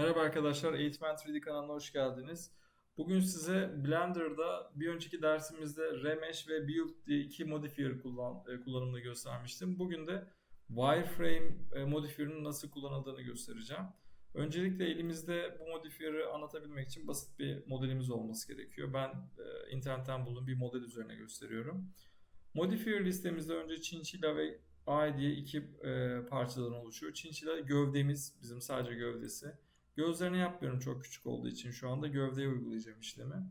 Merhaba arkadaşlar, Eğitmen 3D kanalına hoş geldiniz. Bugün size Blender'da bir önceki dersimizde Remesh ve Build diye iki modifier kullan, e, kullanımını göstermiştim. Bugün de Wireframe e, modifier'ın nasıl kullanıldığını göstereceğim. Öncelikle elimizde bu modifier'ı anlatabilmek için basit bir modelimiz olması gerekiyor. Ben e, internetten bulduğum bir model üzerine gösteriyorum. Modifier listemizde önce Chinchilla ve Eye diye iki e, parçadan oluşuyor. Chinchilla gövdemiz, bizim sadece gövdesi. Gözlerini yapmıyorum çok küçük olduğu için şu anda gövdeye uygulayacağım işlemi.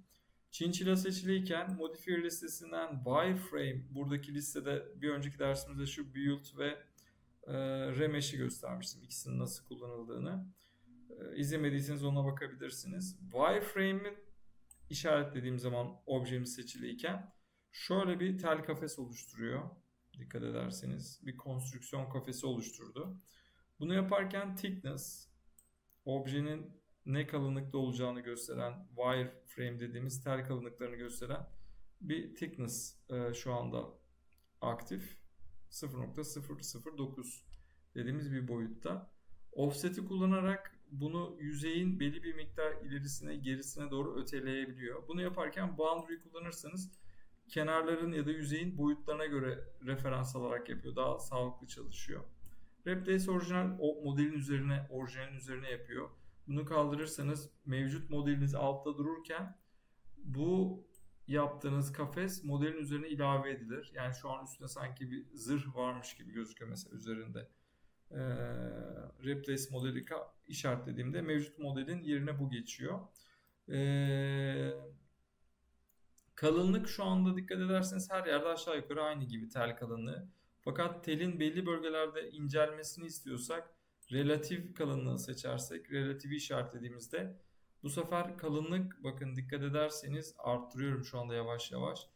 Chinchilla seçiliyken modifier listesinden wireframe buradaki listede bir önceki dersimizde şu build ve e, remesh'i göstermiştim ikisinin nasıl kullanıldığını. E, izlemediyseniz ona bakabilirsiniz. Wireframe'i işaretlediğim zaman objemiz seçiliyken şöyle bir tel kafes oluşturuyor. Dikkat ederseniz bir konstrüksiyon kafesi oluşturdu. Bunu yaparken thickness objenin ne kalınlıkta olacağını gösteren wireframe dediğimiz tel kalınlıklarını gösteren bir thickness e, şu anda aktif 0.009 dediğimiz bir boyutta. Offset'i kullanarak bunu yüzeyin belli bir miktar ilerisine gerisine doğru öteleyebiliyor. Bunu yaparken boundary kullanırsanız kenarların ya da yüzeyin boyutlarına göre referans alarak yapıyor. Daha sağlıklı çalışıyor. Replace orijinal o modelin üzerine, orijinalin üzerine yapıyor. Bunu kaldırırsanız mevcut modeliniz altta dururken bu yaptığınız kafes modelin üzerine ilave edilir. Yani şu an üstünde sanki bir zırh varmış gibi gözüküyor mesela üzerinde. Ee, replace modeli işaretlediğimde mevcut modelin yerine bu geçiyor. Ee, kalınlık şu anda dikkat ederseniz her yerde aşağı yukarı aynı gibi tel kalınlığı. Fakat telin belli bölgelerde incelmesini istiyorsak relatif kalınlığı seçersek, relatifi işaretlediğimizde bu sefer kalınlık bakın dikkat ederseniz arttırıyorum şu anda yavaş yavaş.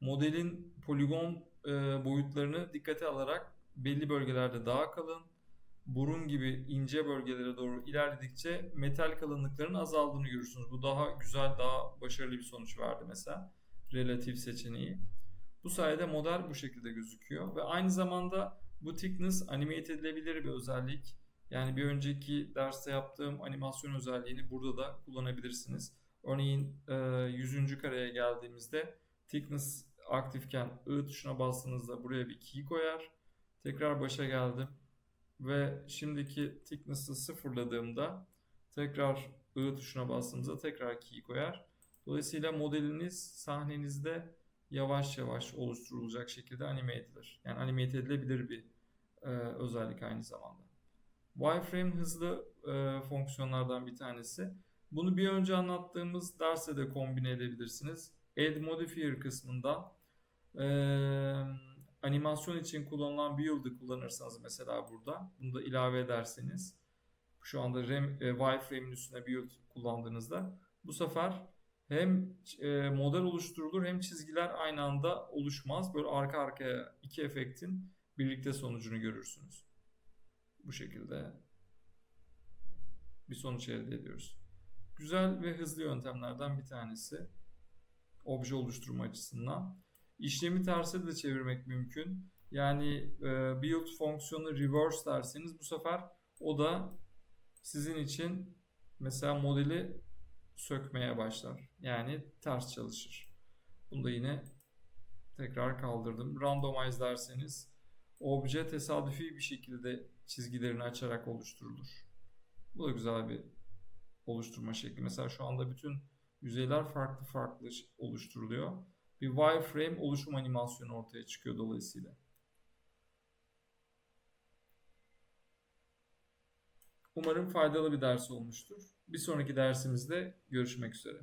Modelin poligon e, boyutlarını dikkate alarak belli bölgelerde daha kalın, burun gibi ince bölgelere doğru ilerledikçe metal kalınlıkların azaldığını görürsünüz. Bu daha güzel, daha başarılı bir sonuç verdi mesela relatif seçeneği. Bu sayede model bu şekilde gözüküyor ve aynı zamanda bu thickness animate edilebilir bir özellik. Yani bir önceki derste yaptığım animasyon özelliğini burada da kullanabilirsiniz. Örneğin 100. kareye geldiğimizde thickness aktifken I tuşuna bastığınızda buraya bir key koyar. Tekrar başa geldim ve şimdiki thickness'ı sıfırladığımda tekrar I tuşuna bastığımızda tekrar key koyar. Dolayısıyla modeliniz sahnenizde yavaş yavaş oluşturulacak şekilde anime edilir. Yani anime edilebilir bir e, özellik aynı zamanda. Wireframe hızlı e, fonksiyonlardan bir tanesi. Bunu bir önce anlattığımız derse de kombine edebilirsiniz. Add Modifier kısmında e, animasyon için kullanılan Build'ı kullanırsanız mesela burada bunu da ilave ederseniz şu anda rem, e, wireframe'in üstüne Build kullandığınızda bu sefer hem e, model oluşturulur hem çizgiler aynı anda oluşmaz. Böyle arka arkaya iki efektin birlikte sonucunu görürsünüz. Bu şekilde bir sonuç elde ediyoruz. Güzel ve hızlı yöntemlerden bir tanesi. Obje oluşturma açısından. İşlemi terse de çevirmek mümkün. Yani e, build fonksiyonu reverse derseniz bu sefer o da sizin için mesela modeli sökmeye başlar. Yani ters çalışır. Bunu da yine tekrar kaldırdım. Randomize derseniz obje tesadüfi bir şekilde çizgilerini açarak oluşturulur. Bu da güzel bir oluşturma şekli. Mesela şu anda bütün yüzeyler farklı farklı oluşturuluyor. Bir wireframe oluşum animasyonu ortaya çıkıyor dolayısıyla. Umarım faydalı bir ders olmuştur. Bir sonraki dersimizde görüşmek üzere.